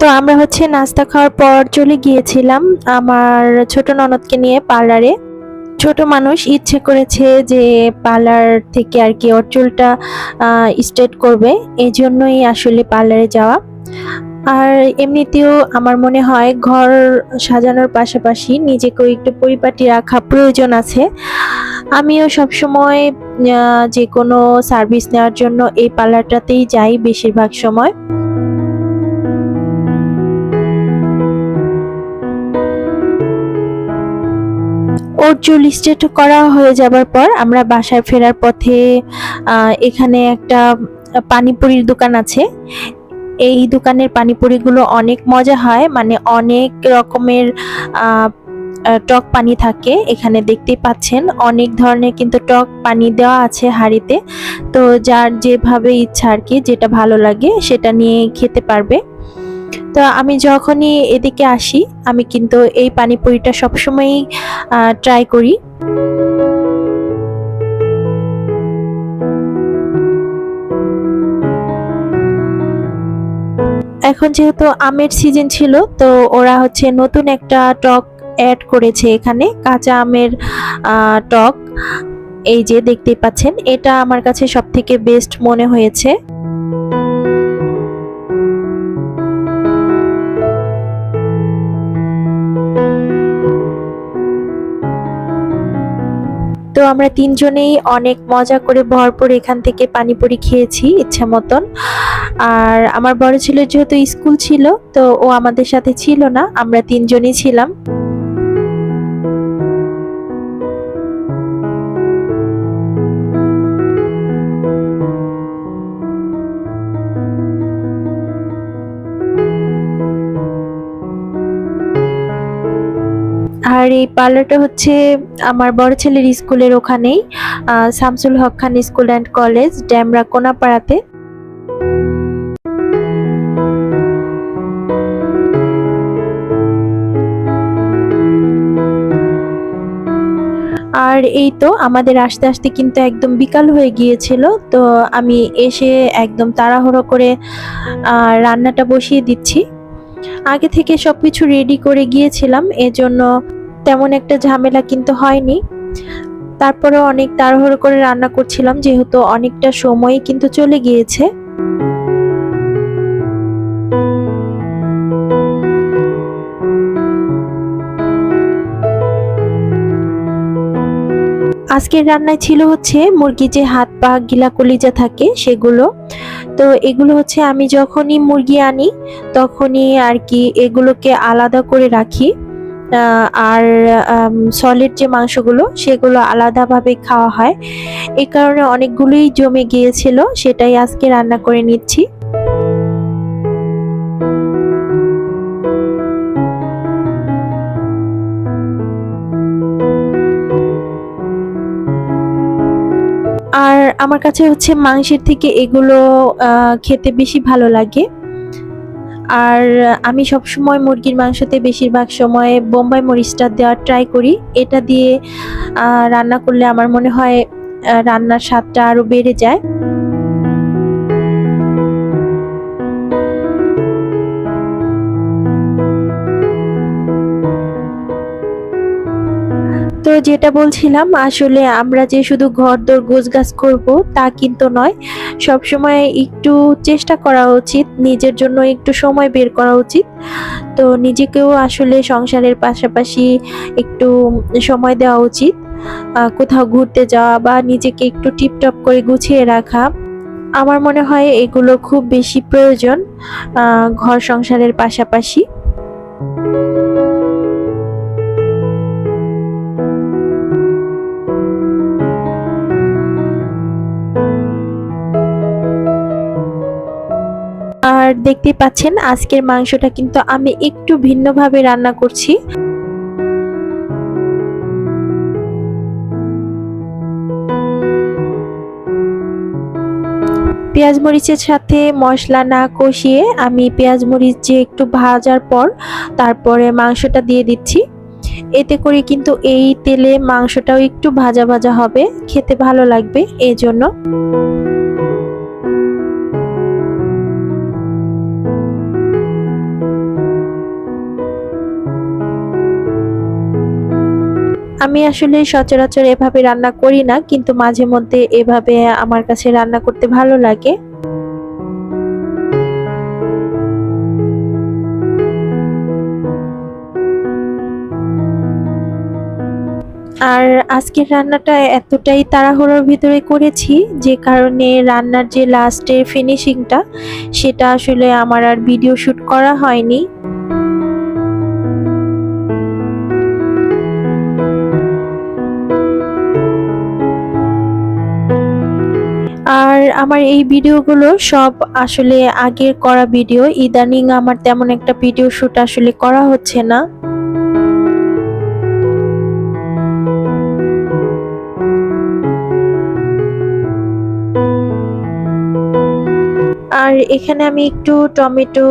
তো আমরা হচ্ছে নাস্তা খাওয়ার পর চলে গিয়েছিলাম আমার ছোট ননদকে নিয়ে পার্লারে। ছোট মানুষ ইচ্ছে করেছে যে পার্লার থেকে আর কি ওর চুলটা স্ট্রেট করবে, এই জন্যই আসলে পার্লারে যাওয়া। আর এমনিতেও আমার মনে হয় ঘর সাজানোর পাশাপাশি নিজেকেও একটু পরিপাটি রাখা প্রয়োজন আছে। আমিও সবসময় যে কোনো সার্ভিস নেওয়ার জন্য এই পার্লারটাতেই যাই বেশিরভাগ সময়। ওর চুল স্ট্রেট করা হয়ে যাবার পর আমরা বাসায় ফেরার পথে এখানে একটা পানিপুরির দোকান আছে। এই দোকানের পানিপুরিগুলো অনেক মজা হয় মানে অনেক রকমের টক পানি থাকে। এখানে দেখতেই পাচ্ছেন অনেক ধরনের কিন্তু টক পানি দেওয়া আছে হাঁড়িতে। তো যার যেভাবে ইচ্ছা আর কি, যেটা ভালো লাগে সেটা নিয়ে খেতে পারবে। তো আমি যখনই এদিকে আসি, আমি কিন্তু এই পানিপুরিটা সবসময়ই ট্রাই করি। এখন যেহেতু আমের সিজন ছিল, তো ওরা হচ্ছে নতুন একটা টক অ্যাড করেছে এখানে, কাঁচা আমের টক। এই যে দেখতেই পাচ্ছেন, এটা আমার কাছে সব থেকে বেস্ট মনে হয়েছে। আমরা তিনজনেই অনেক মজা করে ভরপুর এখান থেকে পানিপুরি খেয়েছি, ইচ্ছা মতন। আর আমার বড় ছিল যেহেতু স্কুল ছিল, তো ও আমাদের সাথে ছিল না, আমরা তিনজনই ছিলাম। এই পার্লারটা হচ্ছে আমার বড় ছেলের স্কুলের ওখানেই Shamsul Haq Khan school and college, Demra কোনাপাড়াতে। আর এই তো আমাদের আস্তে আস্তে কিন্তু একদম বিকাল হয়ে গিয়েছিল, তো আমি এসে একদম তাড়াহুড়ো করে রান্নাটা বসিয়ে দিচ্ছি। আগে থেকে সবকিছু রেডি করে গিয়েছিলাম, এজন্য তেমন একটা ঝামেলা কিন্তু হয়নি। তারপরে অনেক তাড়াহুড়ো করে রান্না করছিলাম, যেহেতু অনেকটা সময় কিন্তু চলে গিয়েছে। আজকের রান্নায় ছিল হচ্ছে মুরগি যে হাত পা, গিলা কলিজা থাকে সেগুলো। তো এগুলো হচ্ছে আমি যখনই মুরগি আনি, তখনই আর কি এগুলোকে আলাদা করে রাখি। আর সলিড যে মাংসগুলো, সেগুলো আলাদাভাবে খাওয়া হয়। এই কারণে অনেকগুলোই জমে গিয়েছিল, সেটাই আজকে রান্না করে নিচ্ছি। আর আমার কাছে হচ্ছে মাংসের থেকে এগুলো খেতে বেশি ভালো লাগে। আর আমি সব সময় মুরগির মাংসতে বেশিরভাগ সময় বোম্বাই মরিচটা দেওয়ার ট্রাই করি। এটা দিয়ে রান্না করলে আমার মনে হয় রান্নার স্বাদটা আরও বেড়ে যায়। তো যেটা বলছিলাম, আসলে আমরা যে শুধু ঘর দোর গোছগাছ করব তা কিন্তু নয় সব সময় একটু চেষ্টা করা উচিত, নিজের জন্য একটু সময় বের করা উচিত। তো নিজেকেও আসলে সংসারের পাশাপাশি একটু সময় দেওয়া উচিত কোথাও ঘুরতে যাওয়া বা নিজেকে একটু টিপটপ করে গুছিয়ে রাখা। আমার মনে হয় এগুলো খুব বেশি প্রয়োজন ঘর সংসারের পাশাপাশি। আর দেখতেই পাচ্ছেন, আজকের মাংসটা কিন্তু আমি একটু ভিন্নভাবে রান্না করছি। পেঁয়াজ মরিচের সাথে মশলা না কষিয়ে আমি পেঁয়াজ মরিচ যে একটু ভাজার পর তারপরে মাংসটা দিয়ে দিচ্ছি। এতে করে কিন্তু এই তেলে মাংসটাও একটু ভাজা ভাজা হবে, খেতে ভালো লাগবে এই আমি আসলে সচরাচর এভাবে রান্না করি না, কিন্তু মাঝে মধ্যে এভাবে আমার কাছে রান্না করতে ভালো লাগে। আর আজকের রান্নাটা এতটাই তাড়াহুড়োর ভিতরে করেছি, যে কারণে রান্নার যে লাস্টের ফিনিশিংটা সেটা আসলে আমার আর ভিডিও শুট করা হয়নি। আর আমার এই ভিডিওগুলো সব আসলে আগের করা ভিডিও। ইদানিং আমার তেমন একটা ভিডিও শ্যুট আসলে করা হচ্ছে না। এখানে আমি একটু টমেটো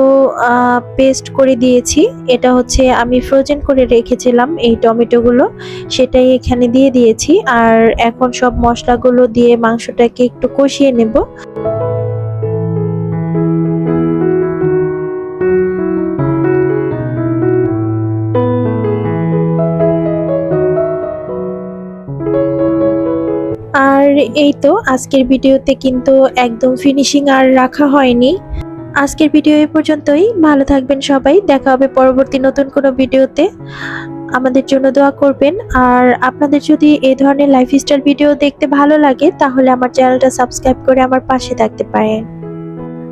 পেস্ট করে দিয়েছি। এটা হচ্ছে আমি ফ্রোজেন করে রেখেছিলাম এই টমেটোগুলো। সেটাই এখানে দিয়ে দিয়েছি। আর এখন সব মশলাগুলো দিয়ে মাংসটাকে একটু কষিয়ে নেব। এই তো আজকের ভিডিওতে কিন্তু একদম ফিনিশিং আর রাখা হয়নি। আজকের ভিডিও এই পর্যন্তই। ভালো থাকবেন সবাই। দেখা হবে পরবর্তী নতুন কোনো ভিডিওতে। আমাদের জন্য দোয়া করবেন। আর আপনাদের যদি এই ধরনের লাইফস্টাইল ভিডিও দেখতে ভালো লাগে, তাহলে আমার চ্যানেলটা সাবস্ক্রাইব করে আমার পাশে থাকতে পারেন।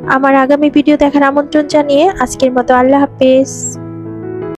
আমার আগামী ভিডিও দেখার আমন্ত্রণ জানিয়ে আজকের মতো আল্লাহ হাফেজ।